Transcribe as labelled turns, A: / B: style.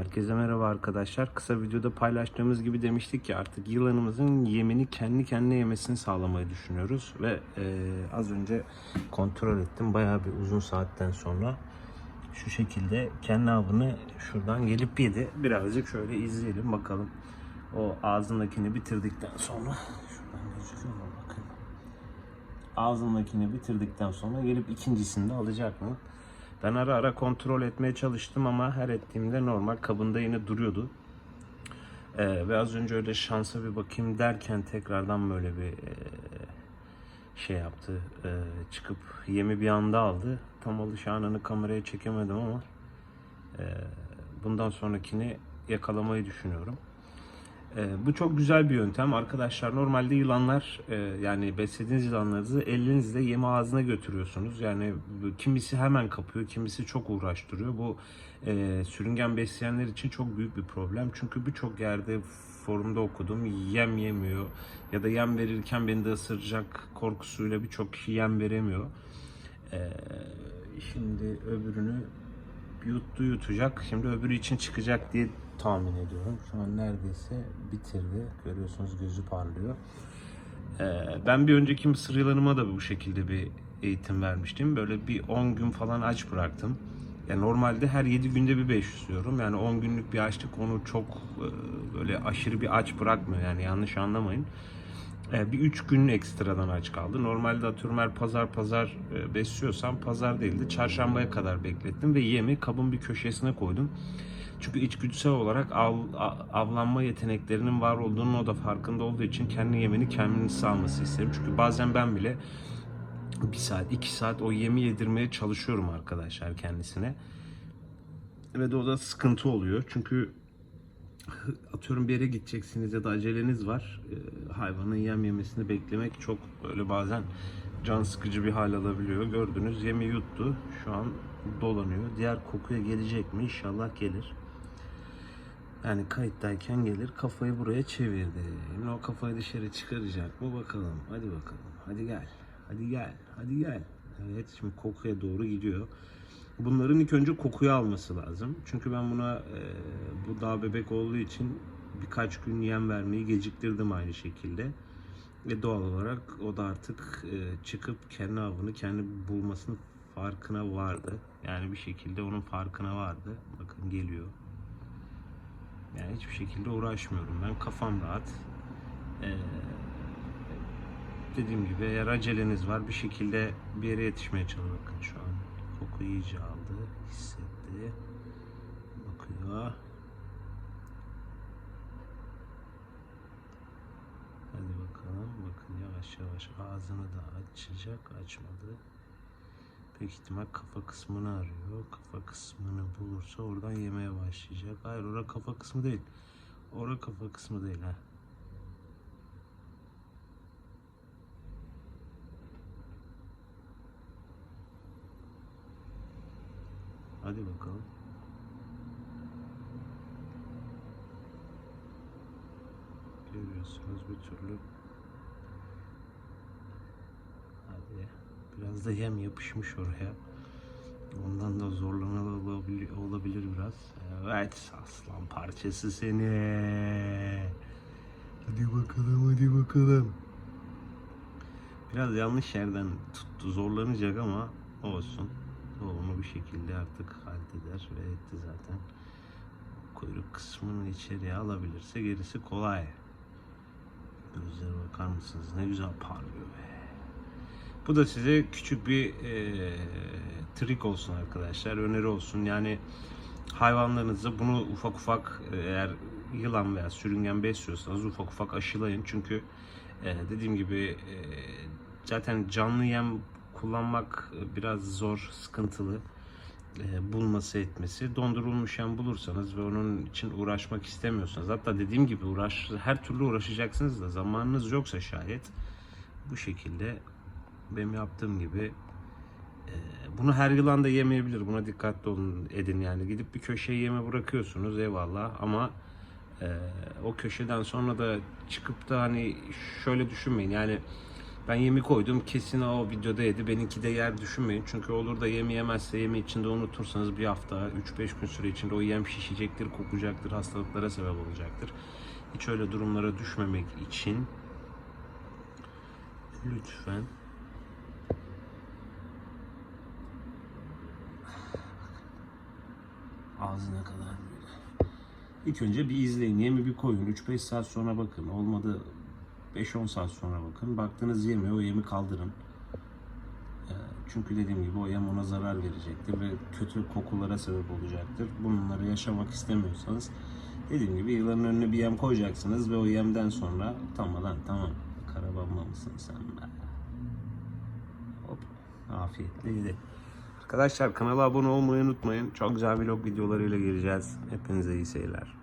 A: Herkese merhaba arkadaşlar. Kısa videoda paylaştığımız gibi demiştik ki artık yılanımızın yemini kendi kendine yemesini sağlamayı düşünüyoruz. Ve e, az önce kontrol ettim. Bayağı bir uzun saatten sonra şu şekilde kendi avını şuradan gelip yedi. Birazcık şöyle izleyelim bakalım. O ağzındakini bitirdikten sonra şuradan gözüküyor mu bakın. Ağzındakini bitirdikten sonra gelip ikincisini de alacak mı? Ben ara ara kontrol etmeye çalıştım ama her ettiğimde normal kabında yine duruyordu. Ee, ve az önce öyle şansa bir bakayım derken tekrardan böyle bir e, şey yaptı. Ee, çıkıp yemi bir anda aldı. Tam alış anını kameraya çekemedim ama e, bundan sonrakini yakalamayı düşünüyorum. Ee, bu çok güzel bir yöntem arkadaşlar. Normalde yılanlar e, yani beslediğiniz yılanlarınızı elinizle yemi ağzına götürüyorsunuz. Yani kimisi hemen kapıyor, kimisi çok uğraştırıyor. Bu e, sürüngen besleyenler için çok büyük bir problem. Çünkü birçok yerde forumda okudum yem yemiyor ya da yem verirken beni de ısıracak korkusuyla birçok kişi yem veremiyor. Ee, şimdi öbürünü yuttu yutacak. Şimdi öbürü için çıkacak diye tahmin ediyorum. Şu an neredeyse bitirdi. Görüyorsunuz gözü parlıyor. Ee, ben bir önceki mısır yılanıma da bu şekilde bir eğitim vermiştim. Böyle bir 10 gün falan aç bıraktım. Yani normalde her 7 günde bir 500 diyorum. Yani 10 günlük bir açlık onu çok e, böyle aşırı bir aç bırakmıyor. Yani yanlış anlamayın. E, bir üç gün ekstradan aç kaldı. Normalde atıyorum her pazar pazar e, besliyorsam pazar değildi. Çarşambaya kadar beklettim ve yemi kabın bir köşesine koydum. Çünkü içgüdüsel olarak av, avlanma yeteneklerinin var olduğunun o da farkında olduğu için kendi yemini kendisi alması isterim. Çünkü bazen ben bile bir saat, iki saat o yemi yedirmeye çalışıyorum arkadaşlar kendisine. Ve de o da sıkıntı oluyor. Çünkü atıyorum bir yere gideceksiniz ya da aceleniz var. Ee, hayvanın yem yemesini beklemek çok böyle bazen can sıkıcı bir hal alabiliyor. Gördünüz yemi yuttu. Şu an dolanıyor. Diğer kokuya gelecek mi? İnşallah gelir. Yani kayıttayken gelir. Kafayı buraya çevirdi. Şimdi o kafayı dışarı çıkaracak mı bakalım. Hadi bakalım. Hadi gel. Hadi gel. Hadi gel. Evet şimdi kokuya doğru gidiyor. Bunların ilk önce kokuyu alması lazım. Çünkü ben buna e, bu daha bebek olduğu için birkaç gün yem vermeyi geciktirdim aynı şekilde. Ve doğal olarak o da artık e, çıkıp kendi avını kendi bulmasının farkına vardı. Yani bir şekilde onun farkına vardı. Bakın geliyor. Yani hiçbir şekilde uğraşmıyorum ben. Kafam rahat. Ee, dediğim gibi eğer aceleniz var bir şekilde bir yere yetişmeye çalışın. Bakın şu an koku iyice aldı. Hissetti. Bakıyor. Hadi bakalım. Bakın yavaş yavaş ağzını da açacak. Açmadı. Büyük ihtimal kafa kısmını arıyor. Kafa kısmını bulursa oradan yemeye başlayacak. Hayır orada kafa kısmı değil. Orada kafa kısmı değil ha. Hadi bakalım. Görüyorsunuz bir türlü. Hadi. Biraz da yem yapışmış oraya. Ondan da zorlanan olabilir, olabilir biraz. Evet aslan parçası seni. Hadi bakalım hadi bakalım. Biraz yanlış yerden tuttu zorlanacak ama olsun. O onu bir şekilde artık halleder ve etti zaten. Kuyruk kısmını içeriye alabilirse gerisi kolay. Gözlere bakar mısınız? Ne güzel parlıyor be. Bu da size küçük bir e, trik olsun arkadaşlar. Öneri olsun. Yani hayvanlarınızı bunu ufak ufak e, eğer yılan veya sürüngen besliyorsanız ufak ufak aşılayın. Çünkü e, dediğim gibi e, zaten canlı yem kullanmak biraz zor, sıkıntılı e, bulması etmesi. Dondurulmuş yem bulursanız ve onun için uğraşmak istemiyorsanız hatta dediğim gibi uğraş her türlü uğraşacaksınız da zamanınız yoksa şayet bu şekilde benim yaptığım gibi e, bunu her yılan da yemeyebilir. Buna dikkatli olun edin yani. Gidip bir köşeye yeme bırakıyorsunuz eyvallah ama e, o köşeden sonra da çıkıp da hani şöyle düşünmeyin yani Ben yemi koydum kesin o videoda yedi. Benimki de yer düşünmeyin. Çünkü olur da yemi yemezse yemi içinde unutursanız bir hafta 3-5 gün süre içinde o yem şişecektir, kokacaktır, hastalıklara sebep olacaktır. Hiç öyle durumlara düşmemek için lütfen ağzına kadar böyle. İlk önce bir izleyin. Yemi bir koyun. 3-5 saat sonra bakın. Olmadı 5-10 saat sonra bakın. Baktınız yemiyor. O yemi kaldırın. Ee, Çünkü dediğim gibi o yem ona zarar verecektir ve kötü kokulara sebep olacaktır. Bunları yaşamak istemiyorsanız dediğim gibi yılanın önüne bir yem koyacaksınız ve o yemden sonra tamam lan tamam karabamba mısın sen be? Hop afiyetle yedi. Arkadaşlar kanala abone olmayı unutmayın. Çok güzel vlog videolarıyla geleceğiz. Hepinize iyi seyirler.